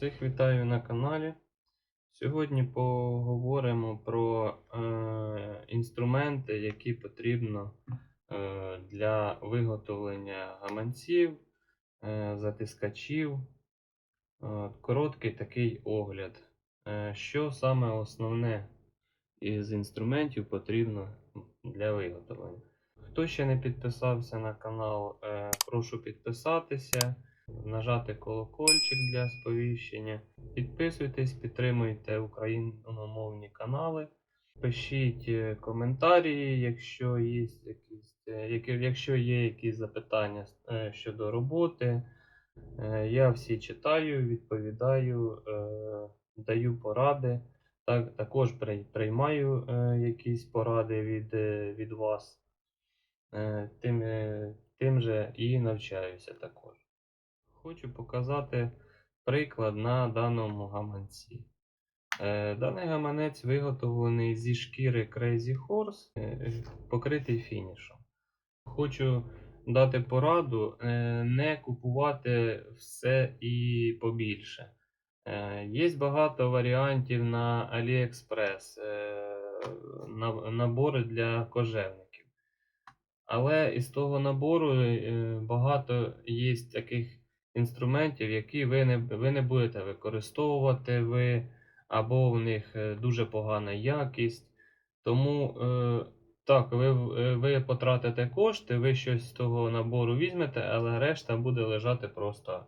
Всіх вітаю на каналі. Сьогодні поговоримо про е, інструменти, які потрібно е, для виготовлення гаманців, е, затискачів. От, короткий такий огляд. Е, що саме основне із інструментів потрібно для виготовлення. Хто ще не підписався на канал, е, прошу підписатися нажати колокольчик для сповіщення. Підписуйтесь, підтримуйте україномовні канали. Пишіть е, коментарі, якщо є якісь, е, якщо є якісь запитання е, щодо роботи. Я всі читаю, відповідаю, даю поради. Так, також приймаю якісь поради від, від вас. Тим, тим же і навчаюся також. Хочу показати приклад на даному гаманці. Е, Даний гаманець виготовлений зі шкіри Crazy Horse, е, покритий фінішем. Хочу дати пораду е, не купувати все і побільше. Є багато варіантів на AliExpress, набори для кожевників. Але із того набору багато є таких інструментів, які ви не, ви не будете використовувати, ви, або в них е, дуже погана якість. Тому е, так, ви, е, ви потратите кошти, ви щось з того набору візьмете, але решта буде лежати просто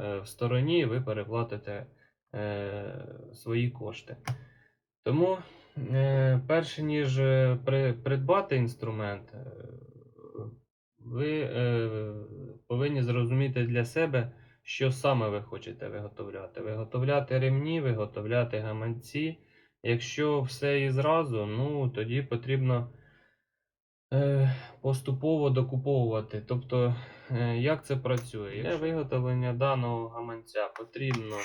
е, в стороні, і ви переплатите е, свої кошти. Тому, е, перше ніж е, при, придбати інструмент, ви е, повинні зрозуміти для себе, що саме ви хочете виготовляти. Виготовляти ремні, виготовляти гаманці. Якщо все і зразу, ну тоді потрібно е, поступово докуповувати. Тобто, е, як це працює? Для виготовлення даного гаманця потрібно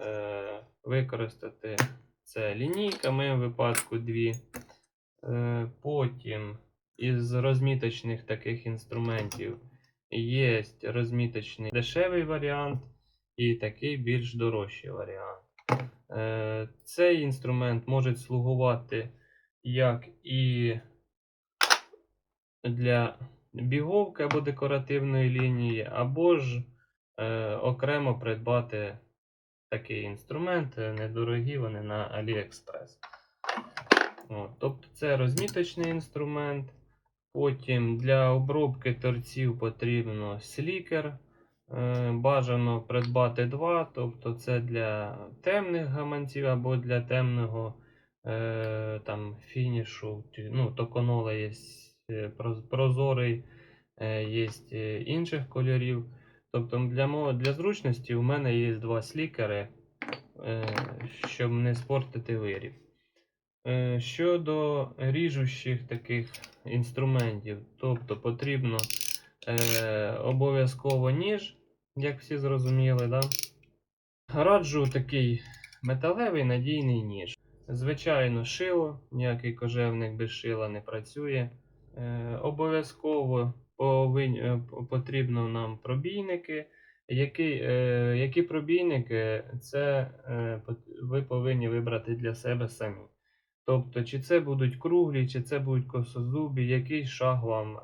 е, використати це лінійка, в моєму випадку дві. Е, потім із розміточних таких інструментів є розміточний дешевий варіант і такий більш дорожчий варіант. Е, цей інструмент може слугувати як і для біговки або декоративної лінії, або ж е, окремо придбати такий інструмент, е, недорогі вони на AliExpress. От, тобто це розміточний інструмент. Потім для обробки торців потрібно слікер. Е, Бажано придбати два, тобто це для темних гаманців або для темного е, там, фінішу. Ну, токонола є е, прозорий, є інших кольорів. Тобто для, для зручності у мене є два слікери, щоб не спортити виріб. Е, Щодо ріжучих таких інструментів, тобто потрібно е, обов'язково ніж, як всі зрозуміли, да? раджу такий металевий надійний ніж. Звичайно, шило, ніякий кожевник без шила не працює. Е, обов'язково е, потрібно нам пробійники. Які, е, які пробійники, це е, ви повинні вибрати для себе самі. Тобто, чи це будуть круглі, чи це будуть косозубі, який шаг вам е,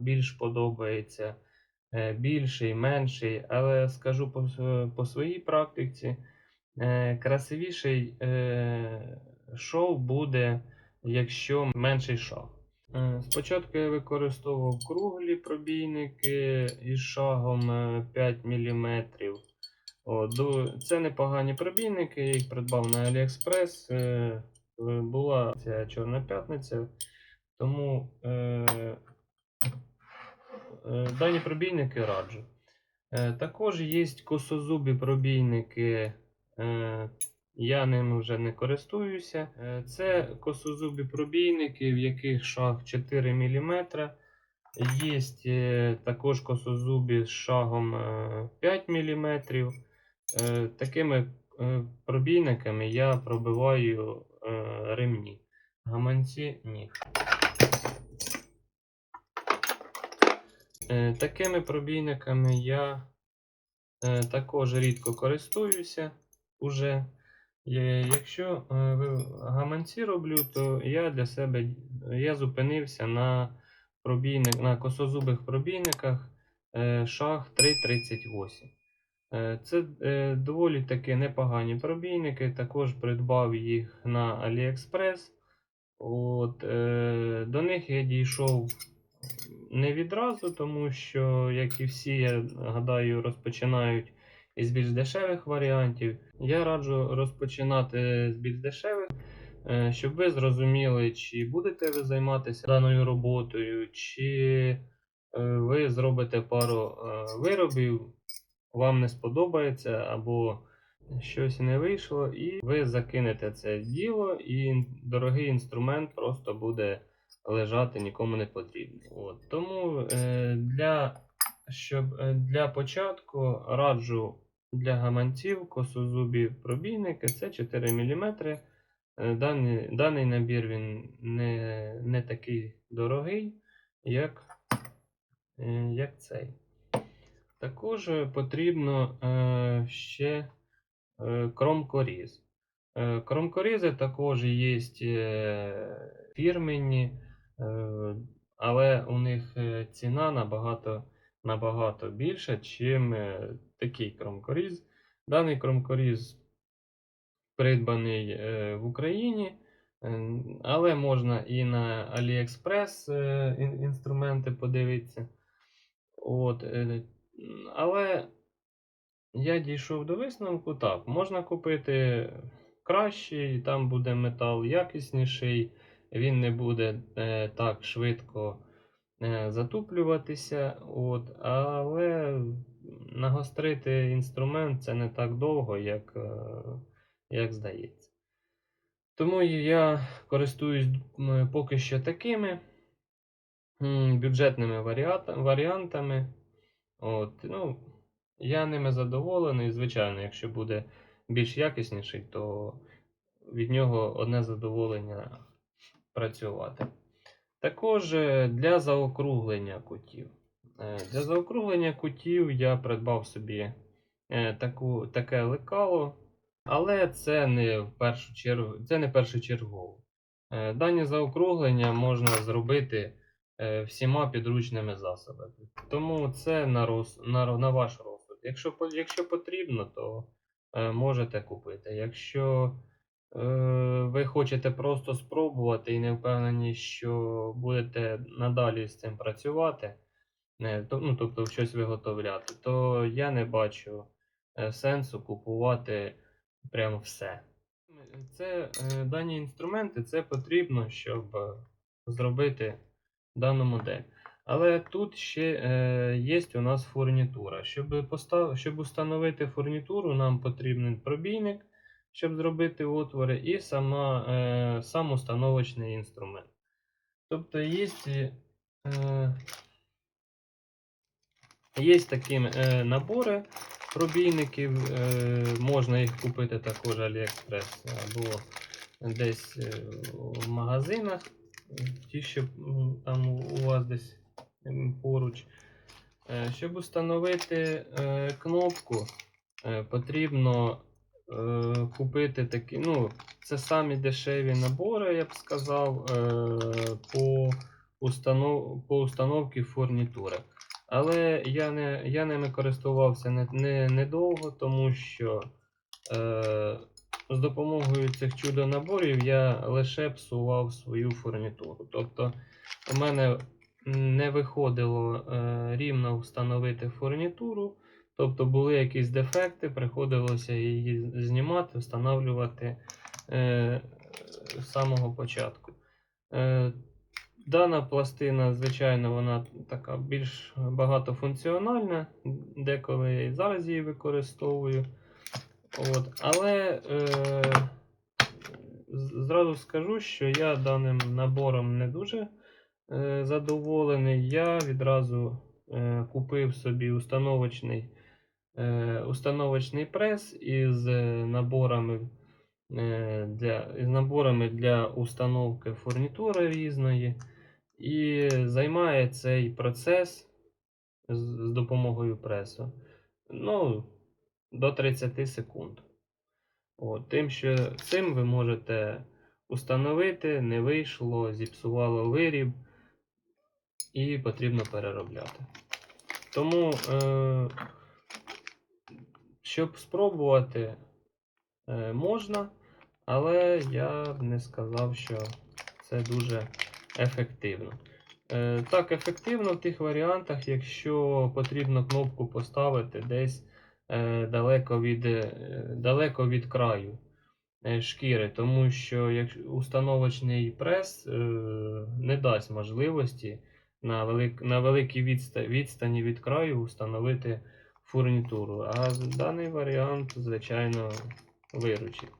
більш подобається, е, більший, менший. Але скажу по, по своїй практиці, е, красивіший е, шов буде, якщо менший шаг. Е, Спочатку я використовував круглі пробійники із шагом е, 5 мм. Це непогані пробійники, я їх придбав на AliExpress. Е, е, була ця Чорна п'ятниця, тому е, е, дані пробійники раджу. Е, також є косозубі пробійники. Е, я ними вже не користуюся. Е, це косозубі пробійники, в яких шаг 4 мм. Є е, також косозубі з шагом е, 5 мм. Е, Такими е, пробійниками я пробиваю е, ремні. Гаманці ні. Е, Такими пробійниками я е, також рідко користуюся уже. Якщо е, гаманці роблю, то я для себе я зупинився на пробійник, на косозубих пробійниках е, шах 338. Е, Це е, доволі таки непогані пробійники. Також придбав їх на AliExpress. От, е, до них я дійшов не відразу, тому що, як і всі, я гадаю, розпочинають із більш дешевих варіантів. Я раджу розпочинати з більш дешевих, щоб ви зрозуміли, чи будете ви займатися даною роботою, чи ви зробите пару виробів, вам не сподобається, або щось не вийшло, і ви закинете це діло, і дорогий інструмент просто буде лежати нікому не потрібний. От. Тому е, для, щоб, е, для початку раджу для гаманців косозубі пробійники це 4 мм. Даний, даний набір він не, не такий дорогий, як, е, як цей. Також потрібно е, ще е, кромкоріз. Е, Кромкорізи також є фірменні, але у них ціна набагато, набагато більша, ніж такий кромкоріз. Даний кромкоріз придбаний в Україні, але можна і на AliExpress інструменти подивитися. От, але я дійшов до висновку, так, можна купити кращий, там буде метал якісніший, він не буде е, так швидко е, затуплюватися. От, але нагострити інструмент це не так довго, як, е, як здається. Тому я користуюсь поки що такими бюджетними варіантами. От, ну, я ними задоволений. Звичайно, якщо буде більш якісніший, то від нього одне задоволення працювати. Також е, для заокруглення кутів. Е, Для заокруглення кутів я придбав собі е, таку, таке лекало, але це не в першу чергу, це не першочергово. Дані заокруглення можна зробити всіма підручними засобами. Тому це на, роз, на, на ваш розсуд. Якщо, якщо потрібно, то е, можете купити. Якщо е, ви хочете просто спробувати і не впевнені, що будете надалі з цим працювати, не, то, ну, тобто щось виготовляти, то я не бачу е, сенсу купувати прямо все. Це, е, дані інструменти це потрібно, щоб е, зробити дану модель. Але тут ще е, є у нас фурнітура. Щоб, постав, щоб установити фурнітуру, нам потрібен пробійник, щоб зробити отвори, і сама, е, сам установочний інструмент. Тобто є, е, є такі е, набори пробійників, е, можна їх купити також AliExpress або десь е, в магазинах, ті, що там у вас десь поруч. Е, Щоб установити е, кнопку, е, потрібно купити такі, ну, це самі дешеві набори, я б сказав, по, установ, по установці фурнітури. Але я, не, я ними користувався не, не, недовго, тому що з допомогою цих чудо-наборів я лише псував свою фурнітуру. Тобто, у мене не виходило е, рівно встановити фурнітуру, тобто були якісь дефекти, приходилося її знімати, встановлювати е, з самого початку. Е, Дана пластина, звичайно, вона така більш багатофункціональна, деколи я і зараз її використовую. От. Але е, зразу скажу, що я даним набором не дуже е, задоволений. Я відразу е, купив собі установочний, е, установочний прес із е, наборами, е, для, із наборами для установки фурнітури різної. І займає цей процес з, з допомогою пресу ну, до 30 секунд. От, тим, що цим ви можете установити, не вийшло, зіпсувало виріб і потрібно переробляти. Тому, е, щоб спробувати, е, можна, але я б не сказав, що це дуже ефективно. Е, так, ефективно в тих варіантах, якщо потрібно кнопку поставити десь далеко, від, е, далеко від краю е, шкіри, тому що установочний прес е, не дасть можливості на, велик, на великій відста, відстані від краю встановити фурнітуру. А даний варіант, звичайно, виручить.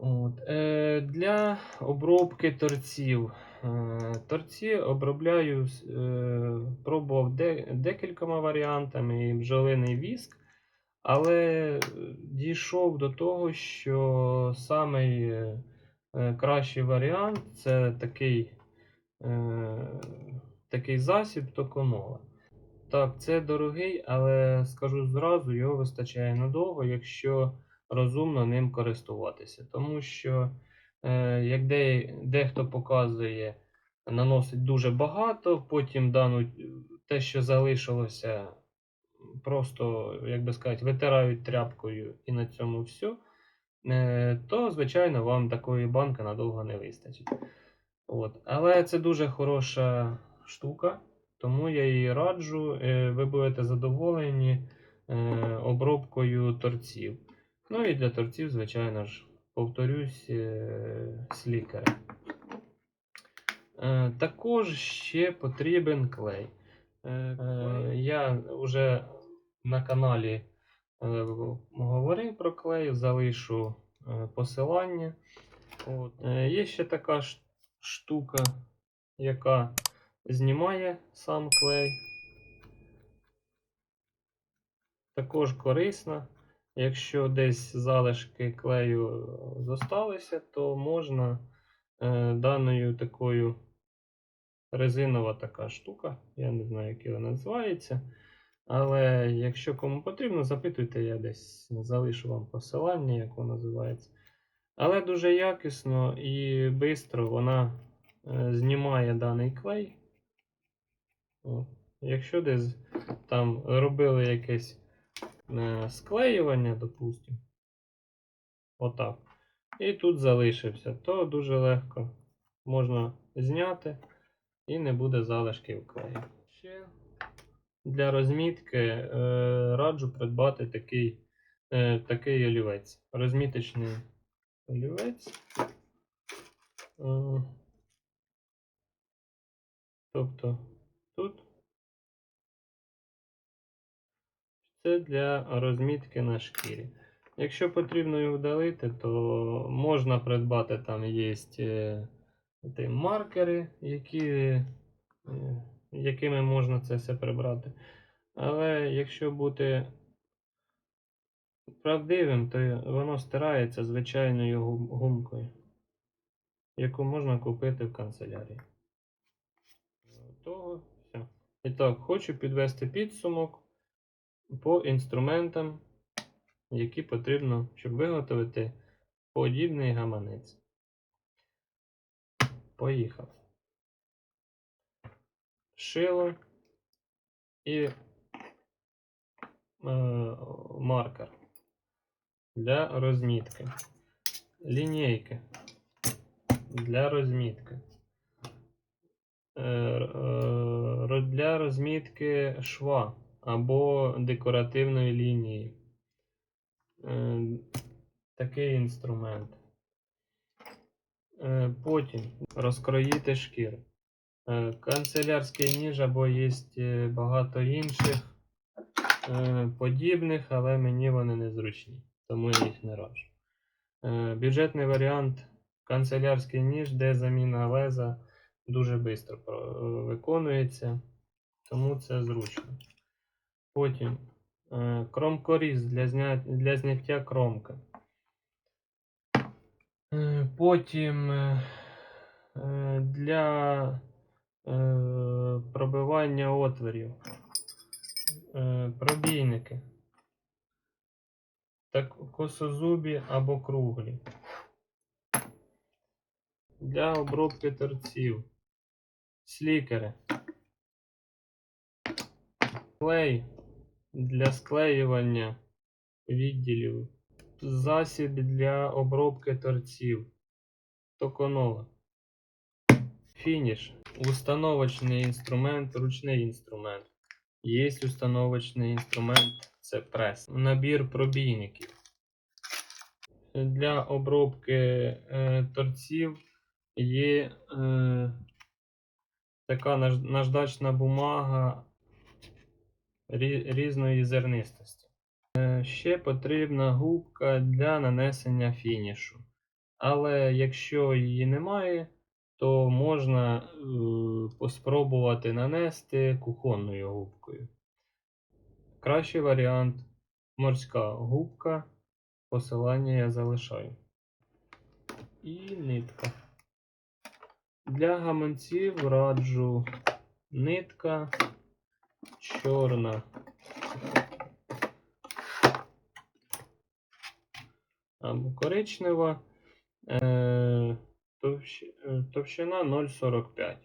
От, е, для обробки торців. Е, торці обробляю, е, пробував декількома варіантами, і бджолиний віск, але дійшов до того, що самий е, варіант це такий, такий засіб токонола. Так, це дорогий, але скажу зразу, його вистачає надовго, якщо розумно ним користуватися. Тому що, як де, дехто показує, наносить дуже багато, потім дану, те, що залишилося, просто, як би сказати, витирають тряпкою і на цьому все, е, то, звичайно, вам такої банки надовго не вистачить. От. Але це дуже хороша штука, тому я її раджу. Е, Ви будете задоволені е, обробкою торців. Ну і для торців, звичайно ж, повторюсь, з лікарем. Е, Також ще потрібен клей. Е, е, Я вже на каналі е, говорив про клей, залишу посилання. От. Є ще така штука, яка знімає сам клей. Також корисна. Якщо десь залишки клею зосталися, то можна е, даною такою резинова така штука, я не знаю, як вона називається. Але якщо кому потрібно, запитуйте, я десь залишу вам посилання, як воно називається. Але дуже якісно і швидко вона е, знімає даний клей. От. Якщо десь там робили якесь е, склеювання, допустимо, отак. І тут залишився, то дуже легко можна зняти і не буде залишків клею. Ще для розмітки е, раджу придбати такий, е, такий олівець. Розміточний олівець. Е, тобто це для розмітки на шкірі. Якщо потрібно його вдалити, то можна придбати там є е, маркери, які, е, якими можна це все прибрати. Але якщо бути правдивим, то воно стирається звичайною гумкою, яку можна купити в канцелярії. Того, все. І так, хочу підвести підсумок по інструментам, які потрібно, щоб виготовити подібний гаманець. Поїхав. Шило і е, маркер для розмітки. Лінійки для розмітки. Е, е, для розмітки шва або декоративної лінії. Е, Такий інструмент. Е, Потім розкроїти шкіру. Е, Канцелярський ніж або є багато інших подібних, але мені вони незручні, тому я їх не раджу. Бюджетний варіант канцелярський ніж, де заміна леза дуже швидко виконується, тому це зручно. Потім е, кромкоріз для, зня... для зняття кромки. Е, Потім е, для пробивання отворів. Пробійники. Так, косозубі або круглі. Для обробки торців. Слікери. Клей для склеювання відділів. Засіб для обробки торців. Токонола. Фініш. Установочний інструмент, ручний інструмент. Є установочний інструмент це прес. Набір пробійників. Для обробки е, торців є е, така наждачна бумага різної зернистості. Е, ще потрібна губка для нанесення фінішу. Але якщо її немає, то можна е, поспробувати нанести кухонною губкою. Кращий варіант морська губка. Посилання я залишаю. І нитка. Для гаманців раджу нитка чорна. Або коричнева. Е, е, товщина 0,45.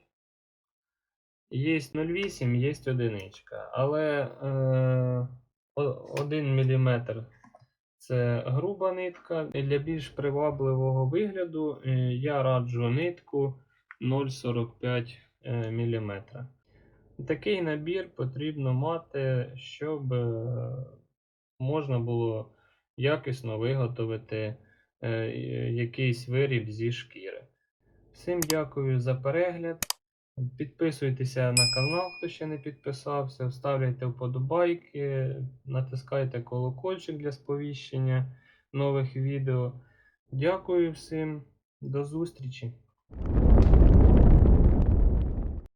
Є 0,8, є одиничка. Але е, 1 мм це груба нитка. Для більш привабливого вигляду е, я раджу нитку 0,45 мм. Такий набір потрібно мати, щоб е, можна було якісно виготовити е, якийсь виріб зі шкіри. Всім дякую за перегляд. Підписуйтеся на канал, хто ще не підписався, вставляйте вподобайки, натискайте колокольчик для сповіщення нових відео. Дякую всім, до зустрічі!